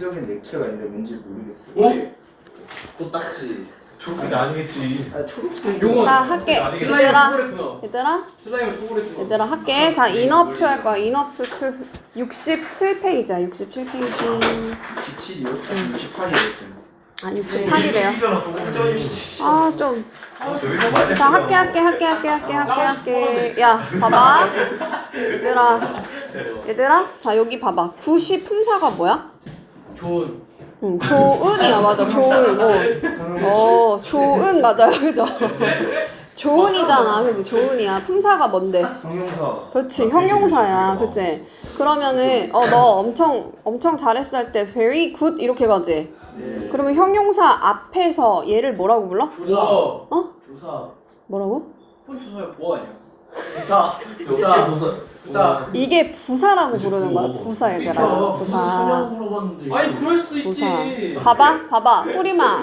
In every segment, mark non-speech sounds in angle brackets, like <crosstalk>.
적인 액체가 있는데 뭔지 모르겠어. 어? 코딱지 초록색이 아니겠지. 아 초록색. 용어. 자 할게 슬라임 얘들아. 얘들아 슬라임을 초콜릿구나. 얘들아 할게 자 인어프 할 거야 인어프 67페이지야 67페이지 17이요? 68이었어요. 아 68이래요 이잖아 조금. 아좀 아, 좀 많이 자 할게 할게 할게 할게 할게 할게 할게 야 봐봐 얘들아 얘들아 자 여기 봐봐 구시 품사가 뭐야? 좋은. 응 조은이야 맞아 조은 어, 어 조은 맞아요 그죠? 조은이잖아 그지 조은이야 품사가 뭔데? 형용사. 그렇지 형용사야 그치? 그러면은 어 너 엄청 엄청 잘했을 할때 very good 이렇게 가지? 네. 그러면 형용사 앞에서 얘를 뭐라고 불러? 조사. 어? 조사 뭐라고? 폰 조사야 보아 아니야? 부사 부사. 부사 부사. 이게 부사라고 부르는 거야? 뭐. 부사 얘들아. 그러니까 부사. 물어봤는데 아니 그럴 수도 있지. 부사. 봐봐 봐봐. 호리마.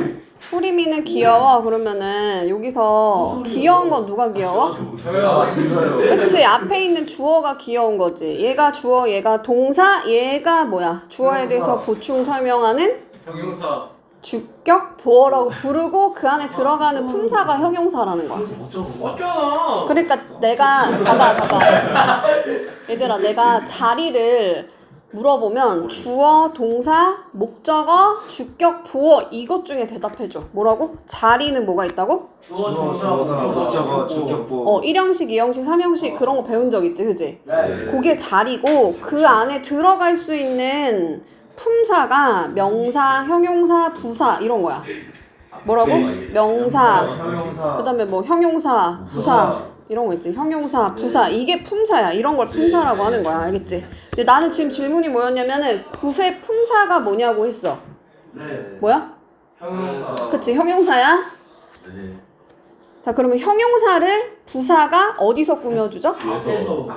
호리미는 귀여워? 그러면은 여기서 귀여운 건 누가 귀여워? 저요. 이거요. 그치 앞에 있는 주어가 귀여운 거지. 얘가 주어 얘가 동사 얘가 뭐야? 주어에 대해서 보충 설명하는 형용사. 주격 보어라고 부르고 그 안에 들어가는 품사가 형용사라는 거야. 맞잖아. 그러니까 내가 봐봐 봐봐. 얘들아 내가 자리를 물어보면 주어 동사 목적어 주격 보어 이것 중에 대답해 줘. 뭐라고? 자리는 뭐가 있다고? 주어 조사, 목적어. 목적어, 주격 주격보. 어. 1형식 2형식 3형식 그런 거 배운 적 있지 그지? 네. 그게 자리고 그 안에 들어갈 수 있는 품사가 명사 형용사 부사 이런 거야 뭐라고 명사 형용사. 그다음에 뭐 형용사, 부사 이런 거 있지. 형용사, 부사 이게 품사야. 이런 걸 품사라고 하는 거야. 알겠지? 근데 나는 지금 질문이 뭐였냐면은 구세 품사가 뭐냐고 했어. 네 뭐야? 형용사. 그치 형용사야. 네. 자 그러면 형용사를 부사가 어디서 꾸며주죠? 앞에서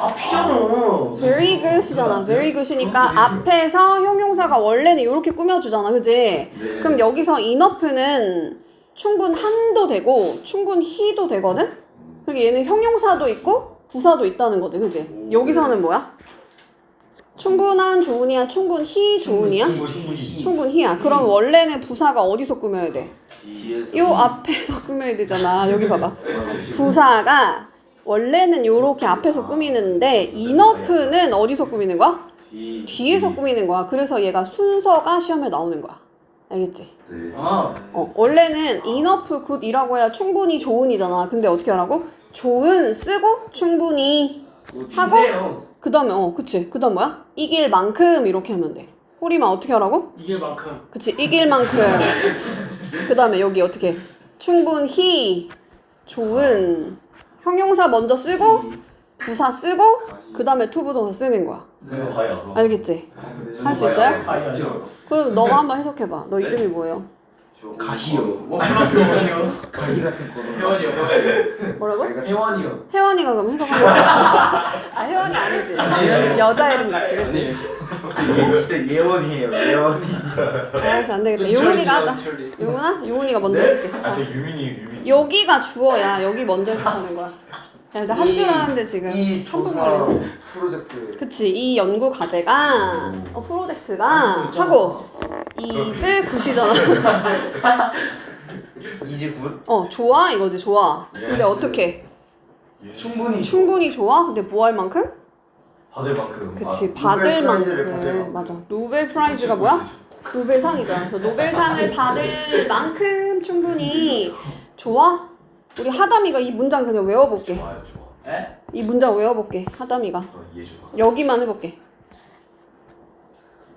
앞이잖아 very good이잖아. very good이니까 앞에서 형용사가 원래는 이렇게 꾸며주잖아. 그지? 그럼 여기서 enough는 충분 한도 되고 충분 히도 되거든? 그리고 얘는 형용사도 있고 부사도 있다는 거지. 그지? 여기서는 뭐야? 충분한 조은이야? 충분 히 조은이야? 충분히. 충분 히야. 그럼 원래는 부사가 어디서 꾸며야 돼? 뒤에서. 요 앞에서 <laughs> 꾸며야 되잖아. 여기 봐봐. 부사가 원래는 요렇게 앞에서 꾸미는데 enough는 어디서 꾸미는 거야? 뒤. 뒤에서 꾸미는 거야. 그래서 얘가 순서가 시험에 나오는 거야. 알겠지? 네. 아. 어, 원래는 enough good이라고 해야 충분히 좋은이잖아. 근데 어떻게 하라고? 좋은 쓰고 충분히 하고 근데요 그 다음에 어 그치 그 다음 뭐야? 이길 만큼 이렇게 하면 돼. 호리만 어떻게 하라고? 이길 만큼. 그치 이길 만큼 <laughs> 그 다음에 여기 어떻게 충분히 좋은 형용사 먼저 쓰고 부사 쓰고 그 다음에 투부정사 쓰는 거야. 알겠지? 할 수 있어요? 그럼 너가 한번 해석해봐. 너 이름이 뭐예요? 가희요. 원 플러스 원이요. <laughs> 가희 같은 거. 회원이요. 회원. 뭐라고? 가희 같은 혜원이요 혜원이가 그럼 해석하는 거야. <laughs> 아 혜원이 아니지. 여자 이름 같아. 그치? 아니. 거. 진짜 예원이에요. 예원이. 알았어 안 되겠다. 용훈이가 하자. 용훈아? 용훈이가 먼저 해줄게. 아, 자, 저 유민이 유민. 여기가 주어야. 여기 먼저 해석하는 거야. 야, 나한 줄 하는데 지금 이 3분 조사 걸리네. 프로젝트. 그치 이 연구 과제가 어, 프로젝트가 하고 이즈 굿이잖아. <laughs> 이제 굿. 어 좋아? 이거지 좋아. 근데 어떻게 충분히. 충분히 좋아? 근데 뭐 할 만큼? 받을 만큼. 그치 아, 받을 노벨 프라이즈를 받을 만큼. 만큼. 맞아. 노벨 프라이즈가 뭐야? 노벨상이다. 그래서 노벨상을 받을 만큼 충분히 좋아? 우리 하담이가 이 문장 그냥 외워볼게. 좋아요, 좋아. 에? 이 문장 외워볼게 하담이가. 어, 이해 좀. 여기만 해볼게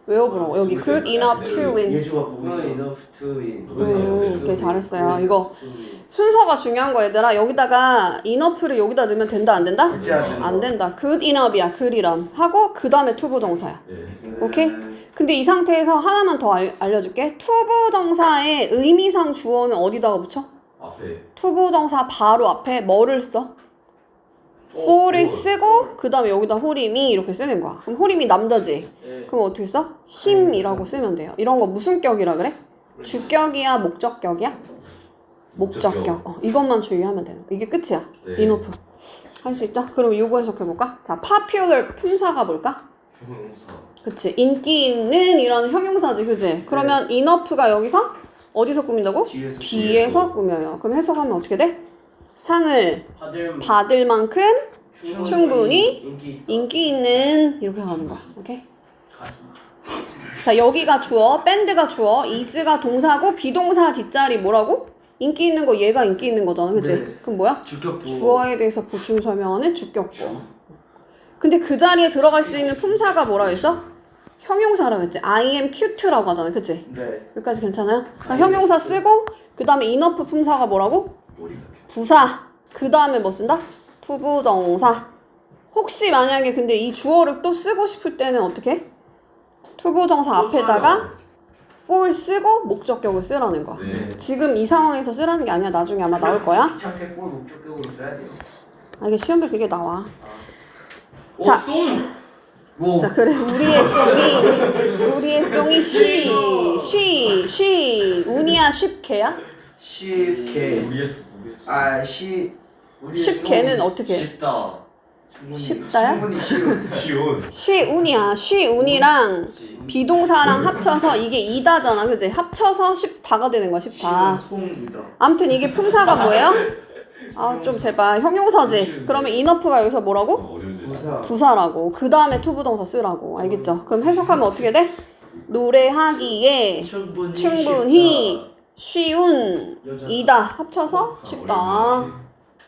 외워보라고 여기 good enough to win 예주가 보고 Good 있다. enough to win 음, 오케이 잘했어요. 이거 To win. 순서가 중요한 거 얘들아. 여기다가 enough를 여기다 넣으면 된다 안 된다? 절대 안 된다. 안 된다. good enough이야. good이란 하고 그 다음에 투부정사야. 네. 오케이? 근데 이 상태에서 하나만 더 알, 알려줄게. 투부정사의 의미상 주어는 어디다가 붙여? 앞에. 투부정사 바로 앞에 뭐를 써? For를 쓰고 그 다음에 여기다 호림이 이렇게 쓰는 거야. 그럼 호림이 남자지? 예. 그럼 어떻게 써? 힘이라고 쓰면 돼요. 이런 거 무슨 격이라 그래? 주격이야, 목적격이야? 목적격. 어, 이것만 주의하면 거. 이게 끝이야. 네. 인오프. 할 수 있죠? 그럼 요거 해석해 볼까? 자, popular 품사가 뭘까? 형용사. 그치. 인기 있는 이런 형용사지, 그지? 그러면 enough가 여기서 어디서 꾸민다고? 뒤에서 뒤에서 꾸며요. 그럼 해석하면 어떻게 돼? 상을 받을 받을 만큼 충분히 인기 인기 있는 이렇게 가는 거야. 오케이? 자 여기가 주어, 밴드가 주어, is가 동사고 비동사 뒷자리 뭐라고? 인기 있는 거 얘가 인기 있는 거잖아, 그치? 네. 그럼 뭐야? 주격부. 주어에 대해서 보충 설명하는 주격보. 근데 그 자리에 들어갈 수 있는 품사가 뭐라 했어? 형용사라 그랬지. I am cute라고 하잖아, 그치? 네. 여기까지 괜찮아요? 자, 형용사 쓰고 그 다음에 enough 품사가 뭐라고? 부사. 그 다음에 뭐 쓴다? 투부정사. 혹시 만약에 근데 이 주어를 또 쓰고 싶을 때는 어떻게? 해? 투부정사 앞에다가 for 쓰고 목적격을 쓰라는 거야. 네. 지금 이 상황에서 쓰라는 게 아니야. 나중에 아마 나올 거야. 귀찮게 꼴 목적격으로 써야 돼요 아, 이게 시험에 그게 나와. 오 자. 쏨! 오. 자, 그래. 우리의 송이, 우리의 송이 쉬, 쉬, 쉬. 운이야, 쉽게야? 쉽게. 우리의 수 우리의 수 아, 시. 쉽게는 어떻게 해? 쉽다. 쉽다야? 충분히 쉬운. 쉬운 쉬운이야. 쉬운이랑 비동사랑 합쳐서 이게 이다잖아. 그지? 합쳐서 십다가 되는 거야, 송이다. 아무튼 이게 품사가 뭐예요? <laughs> 아, 좀 제발. 형용사지. 그러면 enough가 여기서 뭐라고? 부사. 부사라고. 그 다음에 투부동사 쓰라고. 알겠죠? 그럼 해석하면 어떻게 돼? 노래하기에 충분히. 충분히 쉬운 여자. 이다 합쳐서 쉽다.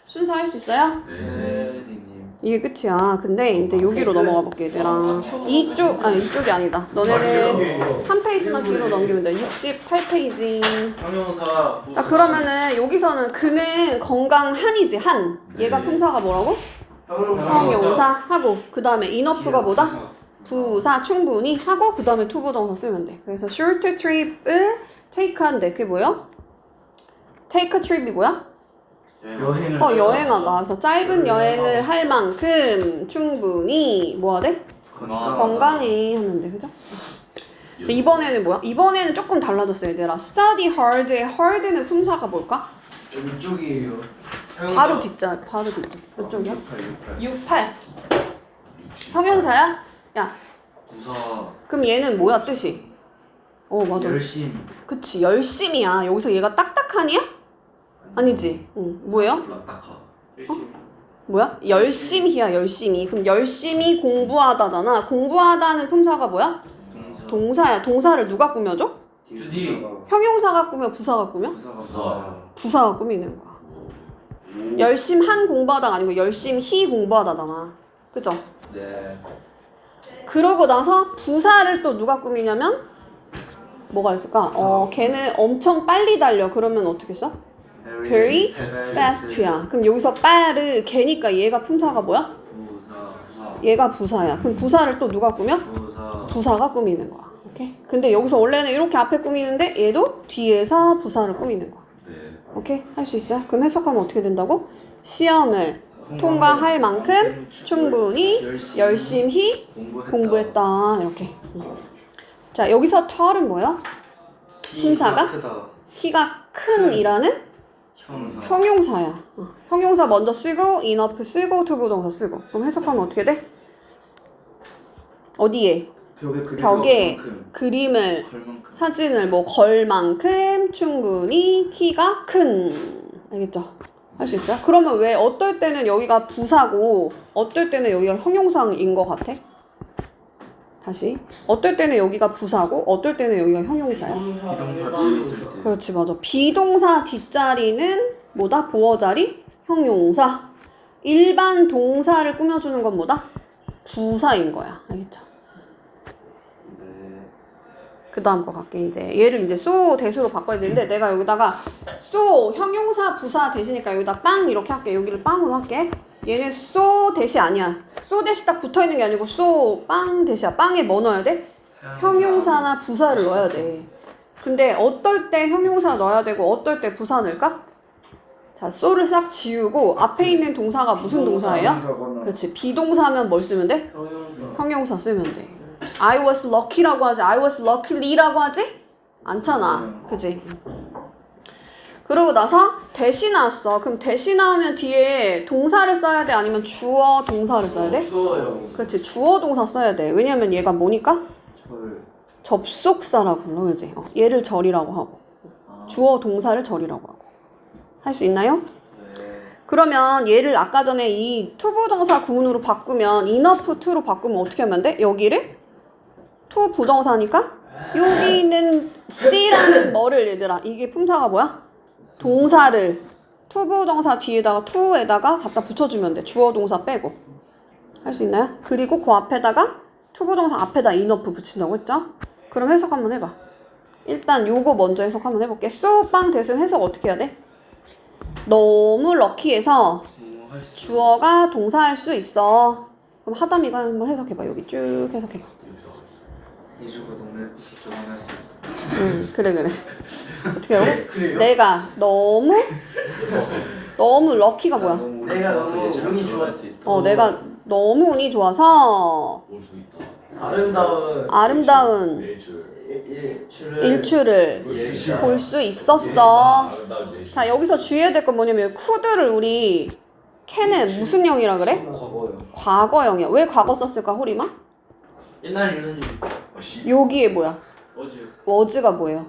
순서 할 수 있어요? 네 네, 선생님. 이게 끝이야. 근데 이제 여기로 넘어가 볼게 얘들아. 이쪽 아니 이쪽이 아니다. 너네는 한 페이지만 뒤로 넘기면 돼. 68페이지. 형용사. 자 그러면은 여기서는 그는 건강한이지 한. 얘가 네. 품사가 뭐라고? 형용사 하고 그 다음에 enough가 뭐다? 부사 충분히 하고 그 다음에 투부정사 쓰면 돼. 그래서 short trip을 take 한데 그게 뭐야? take a trip이 뭐야? 여행을. 어 여행하다. 그래서 짧은 여행을 할 만큼 충분히 뭐 하대? 건강. 건강히 하는데 그죠? 이번에는 뭐야? 이번에는 조금 달라졌어요 얘들아. study hard의 hard는 품사가 뭘까? 이쪽이에요 바로 뒷자 바로 뒷자. 몇 쪽이야? 68, 68. 68. 형용사야? 야 부사. 그럼 얘는 뭐야 뜻이? 어 맞아. 열심. 그치 열심이야. 여기서 얘가 딱딱하니야? 아니지. 응. 뭐예요? 딱딱하 뭐야? 열심히야 열심히. 그럼 열심히 공부하다잖아. 공부하다는 품사가 뭐야? 동사. 동사야. 동사를 누가 꾸며줘? 주디. 형용사가 꾸며 부사가 꾸며? 부사가 부사. 부사가 꾸미는 거야. 열심한 공부하다가 아니고 열심히 공부하다잖아. 그죠? 네. 그러고 나서 부사를 또 누가 꾸미냐면 뭐가 있을까? 어, 걔는 엄청 빨리 달려. 그러면 어떻게 써? Very fast야. 그럼 여기서 빠르 걔니까 얘가 품사가 뭐야? 얘가 부사야. 그럼 부사를 또 누가 꾸며? 부사. 부사가 꾸미는 거야. 오케이? 근데 여기서 원래는 이렇게 앞에 꾸미는데 얘도 뒤에서 부사를 꾸미는 거야. 네 오케이? 할 수 있어요? 그럼 해석하면 어떻게 된다고? 시험을 통과할 만큼 충분히 열심히. 공부했다. 이렇게. 자, 여기서 털은 뭐야? 품사가? 크다. 키가 큰이라는 형사. 형용사야. 어, 형용사 먼저 쓰고 enough 쓰고 투부정사 쓰고. 그럼 해석하면 어떻게 돼? 어디에? 벽에 그림. 벽에 그림을. 사진을 뭐 걸 만큼 충분히 키가 큰. 알겠죠? 할 수 있어요? 그러면 왜 어떨 때는 여기가 부사고 어떨 때는 여기가 형용사인 것 같아? 다시. 어떨 때는 여기가 부사고 어떨 때는 여기가 형용사야? 비동사 뒤에 있을 때. 그렇지 맞아. 비동사 뒷자리는 뭐다? 보어 자리? 형용사. 일반 동사를 꾸며주는 건 뭐다? 부사인 거야. 알겠죠? 네. 그 다음 거 갈게 이제 얘를 이제 so 대수로 바꿔야 되는데 내가 여기다가 so 형용사 부사 대시니까 여기다 빵 이렇게 할게 여기를 빵으로 할게 얘는 so 대시 아니야 so 대시 딱 붙어 있는 게 아니고 so 빵 대시야 빵에 뭐 넣어야 돼? 형용사나 부사를 넣어야 돼 근데 어떨 때 형용사 넣어야 되고 어떨 때 부사 넣을까? 자 so를 싹 지우고 앞에 있는 동사가 무슨 동사예요? 그렇지 비동사면 뭘 쓰면 돼? 형용사 쓰면 돼. I was lucky라고 하지. I was luckily라고 하지? 않잖아. 그지? 그러고 나서 대시 나왔어. 그럼 대시 나오면 뒤에 동사를 써야 돼? 아니면 주어 동사를 써야 돼? 추워요. 그렇지. 주어 동사 써야 돼. 왜냐면 얘가 뭐니까? 철. 접속사라고 불러, 그지? 어, 얘를 절이라고 하고. 아. 주어 동사를 절이라고 하고. 할 수 있나요? 네. 그러면 얘를 아까 전에 이 투부정사 구문으로 바꾸면 enough to로 바꾸면 어떻게 하면 돼? 여기를 투 부정사니까 여기 있는 C라는 뭐를 얘들아 이게 품사가 뭐야? 동사를 투부정사 뒤에다가 to에다가 갖다 붙여주면 돼 주어 동사 빼고 할 수 있나요? 그리고 그 앞에다가 투부정사 앞에다 enough 붙인다고 했죠? 그럼 해석 한번 해봐 일단 요거 먼저 해석 한번 해볼게 쏘빵 대신 해석 어떻게 해야 돼? 너무 럭키해서 주어가 동사할 수 있어. 그럼 하담이가 한번 해석해봐. 여기 쭉 해석해봐. 이주가 동네 부서져 할수 있다. 응, 그래 그래. 어떻게 하고? 그래요? 내가 너무 너무 럭키가 뭐야? 너무 내가 좋아서 너무 운이 좋았어. 수 있다. 어, 내가 너무 운이 좋아서 올수 있다. 아름다운 아름다운 내줄. 일출을 일출을 볼수 볼수 있었어. 아름다운 내줄. 자, 여기서 주의해야 될 건 뭐냐면 쿠드를 우리 캔은 무슨 영이라 그래? 과거요. 과거형이야. 왜 과거 썼을까, 호리마? 옛날 이런 일 여기에 뭐야? 어제 워즈가 뭐예요?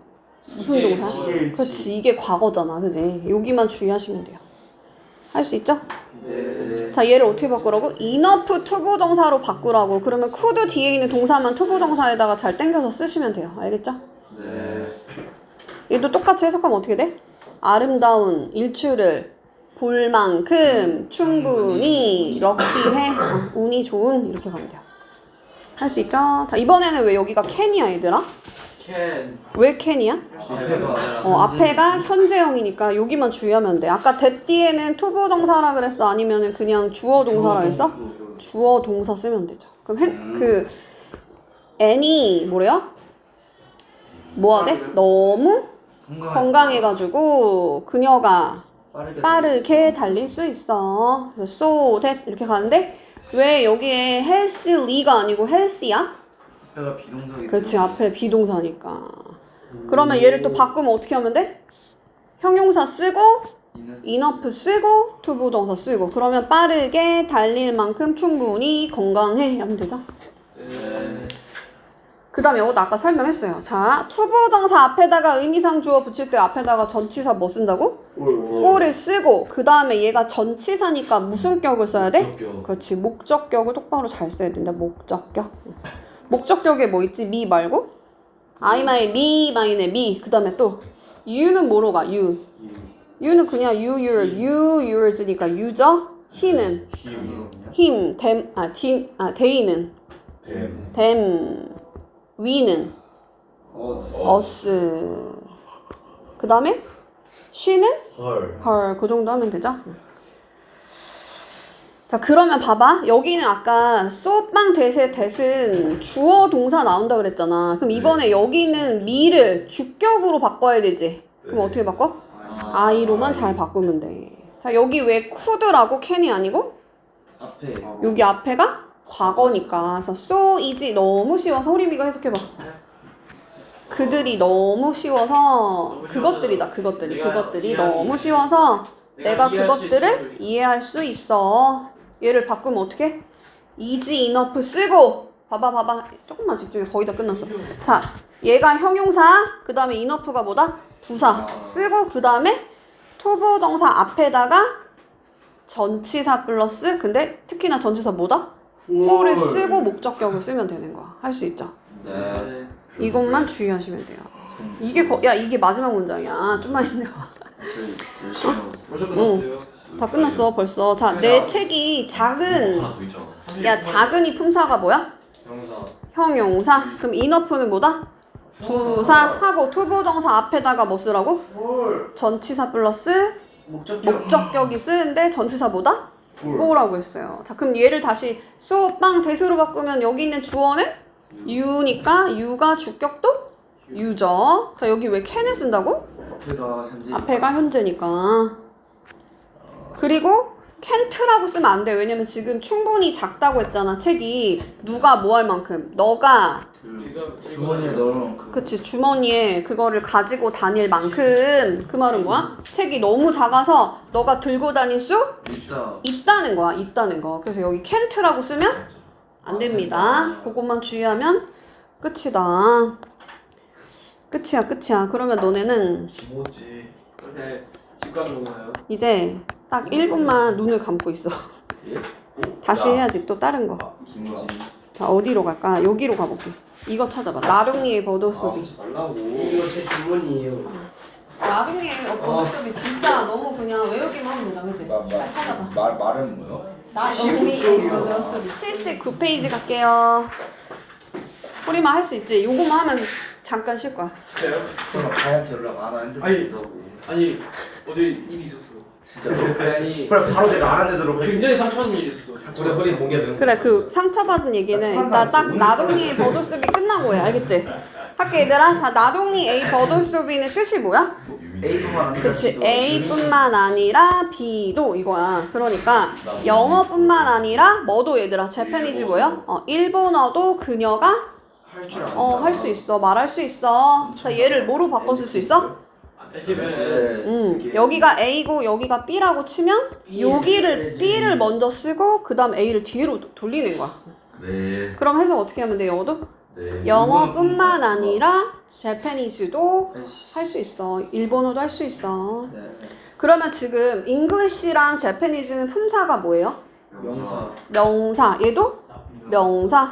무슨 동사? 그렇지 이게 과거잖아 그지 여기만 주의하시면 돼요 할 수 있죠? 네. 자 얘를 어떻게 바꾸라고? enough 투부정사로 바꾸라고 그러면 could 뒤에 있는 동사만 투부정사에다가 잘 땡겨서 쓰시면 돼요 알겠죠? 네. 얘도 똑같이 해석하면 어떻게 돼? 아름다운 일출을 볼 만큼 충분히 럭키해 어, 운이 좋은 이렇게 가면 돼요 할 수 있죠? 자 이번에는 왜 여기가 캔이야 얘들아? 캔왜 캔이야? 어, 앞에가 현재형이니까 여기만 주의하면 돼. 아까 대띠에는 투부정사라 그랬어? 아니면은 그냥 주어 동사라 했어? 주어 동사 쓰면 되죠. 그럼 해, 그 애니 뭐래요? 뭐 하대? 너무 건강해가지고 그녀가 빠르게 달릴 수 있어. so that 이렇게 가는데 왜 여기에 healthy가 아니고 healthy야? 앞에가 비동사기. 그렇지 앞에 비동사니까. 그러면 얘를 또 바꾸면 어떻게 하면 돼? 형용사 쓰고 이는 enough 쓰고 투부정사 쓰고 그러면 빠르게 달릴 만큼 충분히 건강해 하면 되죠. 네. 그 다음에 이것도 아까 설명했어요. 자, 투부정사 앞에다가 의미상 주어 붙일 때 앞에다가 전치사 뭐 쓴다고? for를 쓰고 그 다음에 얘가 전치사니까 무슨 격을 써야 돼? 목적격. 그렇지. 목적격을 똑바로 잘 써야 된다. 목적격. 목적격에 뭐 있지? 미 말고? My, me, my네 me. 그 다음에 또 you는 뭐로 가? you. you는 그냥 your, you, yours니까 you죠? he는 힘이거든요. him, them, 아, 디, 아, they는 뱀. them, we는 어. us. 그 다음에 she는 헐. 헐, 그 정도 하면 되죠? 자, 그러면 봐봐. 여기는 아까 소빵 대세 대신 주어 동사 나온다 그랬잖아. 그럼 이번에 여기는 미를 주격으로 바꿔야 되지. 그럼 네. 어떻게 바꿔? 아, I로만 잘 바꾸면 돼. 자, 여기 왜 could라고 can이 아니고 앞에 여기 앞에가 과거니까. 그래서 so is 너무 쉬워서 호리미가 해석해봐. 그들이 너무 쉬워서 그것들이다. 그것들이 그것들이 너무 쉬워서 내가 그것들을. 이해할 수 있어. 얘를 바꾸면 어떻게? is enough 쓰고 봐봐 봐봐 조금만 집중해 거의 다 끝났어. 자 얘가 형용사 그 다음에 enough가 뭐다? 부사 쓰고 그 다음에 투부정사 앞에다가 전치사 플러스 근데 특히나 전치사 뭐다? for를 쓰고 목적격을 쓰면 되는 거야. 할 수 있죠. 네. 이것만 주의하시면 돼요. 이게 거, 야 이게 마지막 문장이야. 좀만 힘내봐. 제일 제일 싫어하고 있어요. 다 끝났어 벌써. 자 내 책이 작은 하나 더 있잖아. 야 작은이 품사가 뭐야? 영사 형용사. 그럼 enough는 뭐다? 부사 하고 투부정사 앞에다가 뭐 쓰라고? 전치사 플러스 목적격. 목적격이 쓰는데 전치사 뭐다? for라고 했어요. 자 그럼 얘를 다시 so 빵 대수로 바꾸면 여기 있는 주어는 you니까 you가 주격도 you죠. 자 여기 왜 can을 쓴다고? 앞에가 현재. 앞에가 현재니까. 그리고 can't라고 쓰면 안 돼. 왜냐면 지금 충분히 작다고 했잖아. 책이 누가 뭐 할 만큼. 너가 주머니에 넣어놓은 그 그치 주머니에 그거를 가지고 다닐 만큼 그 말은 뭐야? 책이 너무 작아서 너가 들고 다닐 수 있다. 있다는 거야 있다는 거 그래서 여기 can't라고 쓰면 안 됩니다 그것만 주의하면 끝이다 끝이야 끝이야 그러면 너네는 김오지. 요새? 이제 딱 1분만 눈을 감고 있어 다시 해야지 또 다른 거 김치. 자 어디로 갈까? 여기로 가볼게 이거 찾아봐 나룽이의 버더소비 말라고. 이거 제 주문이에요. 나중에 버섯이 진짜 너무 그냥 외우기만 하면 된다, 그지? 잘 찾아봐. 말 말은 뭐요? 나중에 79 쪽이요. 버섯이 79페이지 갈게요. 우리만 할 수 있지. 요거만 하면 잠깐 쉴 거야. 그래요? 그럼 가한테 연락 안 하는데 아니. 아니 어제 일이 있었어. 진짜로? 아니 그래 바로 내가 대로 굉장히 상처받는 일이 있었어. 우리 허리 공개 명. 그래, 그 상처받은 얘기는 이따 딱 나동이 버섯이 끝나고 해. 알겠지? 할게, 얘들아. 자, 나동이 A 버섯소비는 뜻이 뭐야? A뿐만 아니라 그치 B도 A뿐만 아니라 B도 이거야 그러니까 영어뿐만 아니라 뭐도 얘들아 재패니즈 뭐야? 어 일본어도 그녀가 할줄 안다. 어할 수 있어 말할 수 있어 자 얘를 뭐로 바꿔 쓸 수 있어? 집에 음 여기가 A고 여기가 B라고 치면 여기를 B를 먼저 쓰고 그 다음 A를 뒤로 도- 돌리는 거야 네. 그럼 해석 어떻게 하면 돼 영어도? 네. 영어뿐만 아니라 재패니즈도 아이씨. 할수 있어 일본어도 할 수 있어 네. 그러면 지금 잉글리시랑 재패니즈는 품사가 뭐예요? 명사. 명사. 얘도 명사.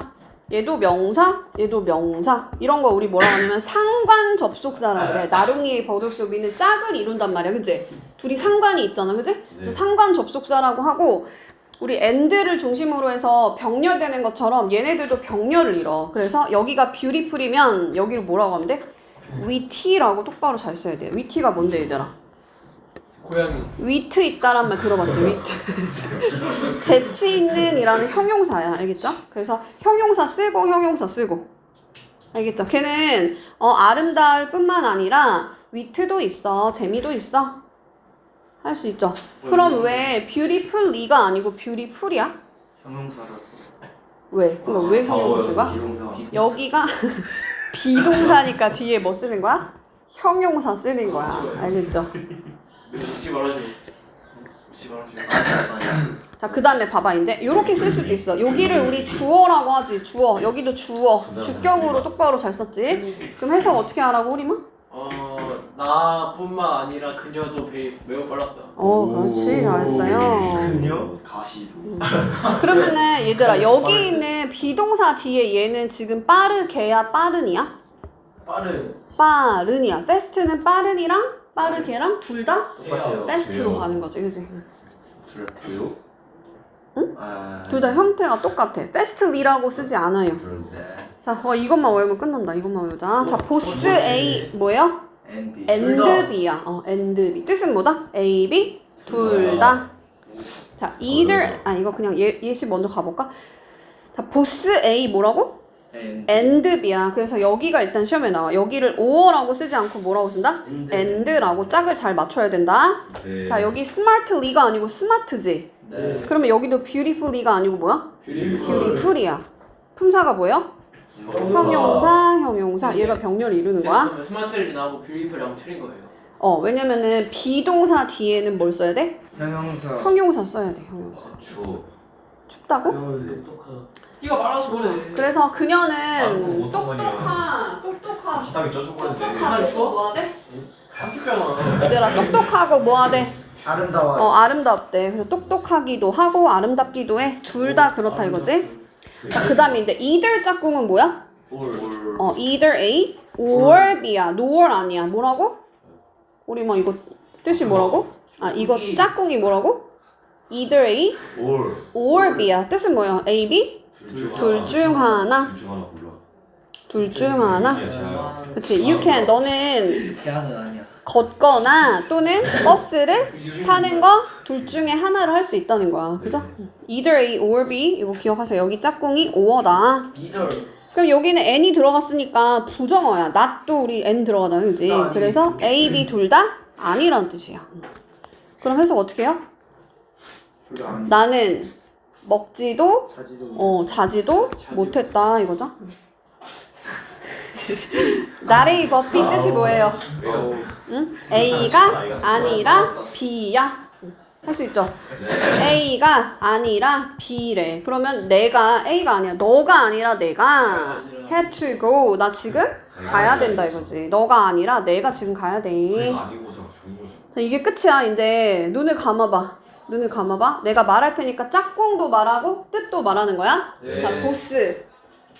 얘도 명사. 얘도 명사. 이런 거 우리 뭐라고 하냐면 상관 접속사라 그래. 나룽이의 버돌소비는 짝을 이룬단 말이야. 그치? 둘이 상관이 있잖아. 그치? 그래서 상관 접속사라고 하고 우리 end를 중심으로 해서 병렬되는 것처럼 얘네들도 병렬을 이뤄. 그래서 여기가 beautiful이면 여기를 뭐라고 하면 돼? witty라고 똑바로 잘 써야 돼. witty가 뭔데 얘들아? 고양이. 위트 있다란 말 들어봤지 위트 <laughs> 재치 있는 이라는 형용사야 알겠죠? 그래서 형용사 쓰고 형용사 쓰고 알겠죠? 걔는 어, 아름다울 뿐만 아니라 위트도 있어 재미도 있어 할 수 있죠 그럼 왜 beautifully가 아니고 beautiful이야? 형용사라서. 왜? 그럼 왜 형용사가? 비동사. 여기가 <laughs> 비동사니까 뒤에 뭐 쓰는 거야? 형용사 쓰는 거야 알겠죠? 웃지 말아줘. 웃지 말아줘. 자, 그 다음에 봐봐, 이제. 요렇게 쓸 수도 있어. 여기를 우리 주어라고 하지, 주어. 여기도 주어. 주격으로 똑바로 잘 썼지? 그럼 해석 어떻게 하라고, 우리만? 어 나뿐만 아니라 그녀도 배, 매우 빨랐다. 어, 그렇지. 잘했어요. 그녀 가시도. 그러면은, 얘들아, 여기 있는 비동사 뒤에 얘는 지금 빠르게야, 빠른이야? 빠른. 빠른이야. fast는 빠른이랑 빠르게랑 둘 다 똑같아요. fast로 돼요. 가는 거지, 그지? 둘 돼요? 응? 아. 둘 다 형태가 똑같아. fastly라고 쓰지 않아요. 네. 자, 어, 이것만 외우면 끝난다. 이것만 외우자. 자, 보스 A, 뭐예요? N B. 둘 다. and B야. 어, and B. 뜻은 뭐다? A, B 둘 다. 자, either 아 이거 그냥 예, 예시 먼저 가볼까? 자, 보스 A 뭐라고? B야. 그래서 여기가 일단 시험에 나와. 여기를 or라고 쓰지 않고 뭐라고 쓴다? and. and라고 짝을 잘 맞춰야 된다. 네. 자, 여기 smartly가 아니고 smart지. 네. 그러면 여기도 beautifully가 아니고 뭐야? beautiful이야. 품사가 뭐예요? 형용사, 형용사. 얘가 병렬을 이루는 거야. 스마트를 나하고 뷰티풀이랑 틀린 거예요. 어, 왜냐면은 비동사 뒤에는 뭘 써야 돼? 형용사. 형용사 써야 돼, 형용사. 주. 춥다고? 똑똑하다. 네가 말아서 그래. 그래서 아, 그녀는 뭔 상관이야. 똑똑한, 똑똑한, 기담이 쪄주고 추워? 뭐 하대? 안 춥잖아. 얘들아, 똑똑하고 뭐 하대? 아름다워. 어, 아름답대. 그래서 똑똑하기도 하고 아름답기도 해. 둘 다 그렇다 이거지? 자, 그 다음에 이제 either 짝꿍은 뭐야? 올. 어, either A or B야. nor 아니야. 뭐라고? 우리 뭐 이거 뜻이 뭐라고? 아, 이거 짝꿍이 뭐라고? either A 올. or B야. 뜻은 뭐야? A, B? 둘 중 하나. 둘중 하나 골라. 둘 중 하나. 야, 제가. 그치. You can. 너는 제한은 아니야. 걷거나 또는 버스를 타는 거 둘 중에 하나를 할수 있다는 거야. 그죠? either A or B. 이거 기억하세요. 여기 짝꿍이 or다. 이들. 그럼 여기는 n이 들어갔으니까 부정어야. not도 우리 n 들어가잖아. 그지? 나 아니. 그래서 A, B 둘 다 아니란 뜻이야. 그럼 해석 어떻게 해요? 둘 아니. 나는 먹지도 자지도. 어 자지도 못했다 이거죠? 나레이 버피 뜻이 뭐예요? 응? A가 아니라 B야. 할 수 있죠? A가 아니라 B래. 그러면 내가 A가 아니야. 너가 아니라 내가 have to go. 나 지금 가야 된다 이거지. 너가 아니라 내가 지금 가야 돼. 아니고서 좋은 거죠. 자, 이게 끝이야. 이제 눈을 감아봐. 눈을 감아봐. 내가 말할 테니까 짝꿍도 말하고 뜻도 말하는 거야. 네. 자, 보스.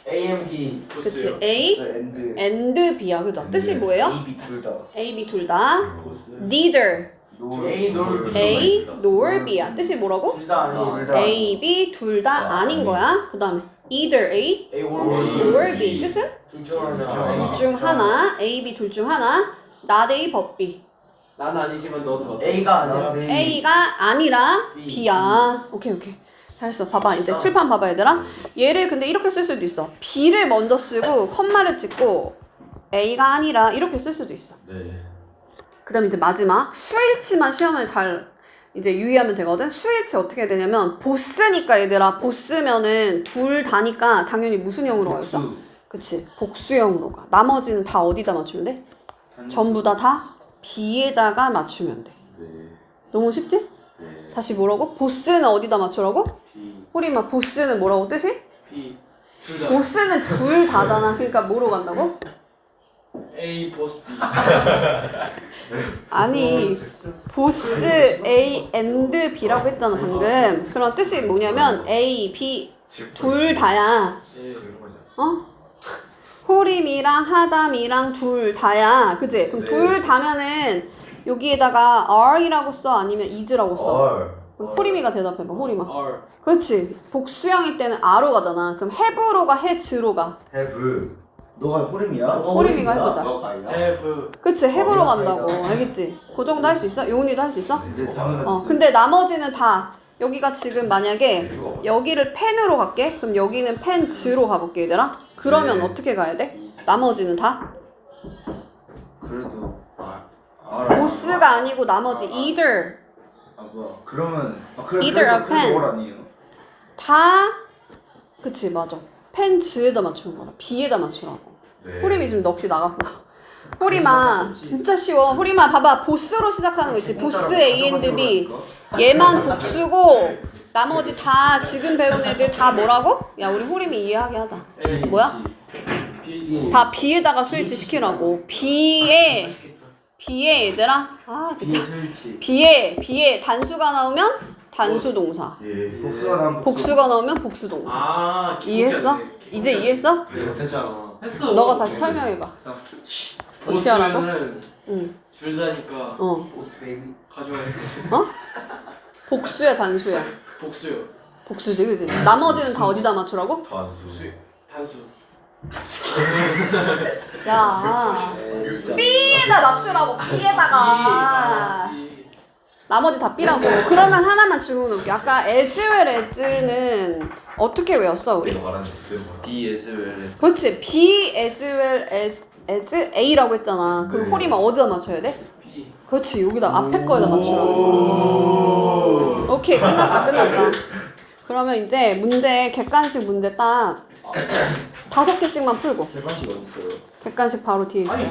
A M B 그치. A 엔드 and B야. 그죠? 뜻이 뭐예요? A, B 둘 다. A, B 둘 다. neither. A 놀 A nor B야. 뜻이 뭐라고? 둘다 아니 둘 다. A, B 둘 다 아닌 거야. 그 다음에 either A A 올 nor B. 뜻은? 둘중 하나 둘 중 하나. A, B 둘 중 하나. not A, but B. 난 아니지만 너도 봐. A가 아니라 나 네. A가 아니라 B. B야. 오케이, 오케이. 잘했어. 봐봐. 이제 칠판 봐봐, 얘들아. 얘를 근데 이렇게 쓸 수도 있어. B를 먼저 쓰고, 컴마를 찍고, A가 아니라 이렇게 쓸 수도 있어. 네. 그 다음에 이제 마지막 수일치만 시험을 잘 이제 유의하면 되거든 수일치 어떻게 해야 되냐면 보스니까 얘들아 보스면은 둘 다니까 당연히 무슨 형으로 가겠어? 복수. 그치 복수형으로 가 나머지는 다 어디다 맞추면 돼? 단수. 전부 다 다 B에다가 맞추면 돼 네. 너무 쉽지? 네. 다시 뭐라고? 보스는 어디다 맞추라고? B 호리마 보스는 뭐라고 뜻이? B 둘 다. 보스는 둘 다잖아 그러니까 뭐로 간다고? A 보스 B. 아니 보스 A and B라고 했잖아 방금 그런 뜻이 뭐냐면 A, B 둘 다야 거죠. 어? 호림이랑 하담이랑 둘 다야 그지? 그럼 네. 둘 다면은 여기에다가 R이라고 써 아니면 is라고 써? 얼. 그럼 호림이가 대답해봐 호림아 R. 그렇지 복수형일 때는 R로 가잖아 그럼 have로 가 해즈로 가 해브. 너가 호림이야? 호림이가 해보자 너가? F. 그치 해보러 어, 간다고. 알겠지? 그 정도 할 수 있어? 용훈이도 할 수 있어? 네, 당연하지. 어, 근데 나머지는 다 여기가 지금 만약에. 여기를 펜으로 갈게. 그럼 여기는 펜 즈로 가볼게, 얘들아. 그러면 네. 어떻게 가야 돼? 나머지는 다 그래도 아, 알아. 보스가 아니고 나머지 either 아 뭐야? 그러면 아 그래 Either 그래도 pen. 그래도 월 아니에요? 다 그치 맞아. 펜 즈에다 맞추는 거라. B에다 맞추라고. 네. 호림이 지금 넋이 나갔어. 호림아 진짜 쉬워. 호림아 봐봐 보스로 시작하는 거 있지. 보스 A and B. 얘만 복수고 나머지 다 지금 배운 애들 다 뭐라고? 야 우리 호림이 이해하게 하자. 뭐야? 다 B에다가 스위치 시키라고. B에 B에 얘들아. 아 진짜. B에 B에 단수가 나오면 단수 동사. 예. 복수가 난 복수. 복수가 나오면 복수 동사. 아. 이해했어? 이제 이해했어? 네, 못했잖아 했어. 너가 다시 설명해봐. 어떻게 하라고? 응. 둘 다니까 어. 보스 베이비 가져와야지. 복수야 단수야. 복수요. 복수지 그지? 나머지는 다 어디다 맞추라고? 단수. 단수. 야. B에다 맞추라고 B에다가. 나머지 다 B라고. 그러면 하나만 질문 올게. 아까 as well as는 어떻게 외웠어 우리? 내가 말하는 그대로 말하. B S L S. 그렇지. B as well as, as A라고 했잖아. 그럼 네. 호리만 어디다 맞춰야 돼? 그렇지. 여기다 앞에 거에다 맞추라고. 오케이. 끝났다. 끝났다. 그러면 이제 문제 객관식 문제 딱 다섯 개씩만 풀고 개방식 어디 있어요? 객관식 바로 뒤에 있어. 아니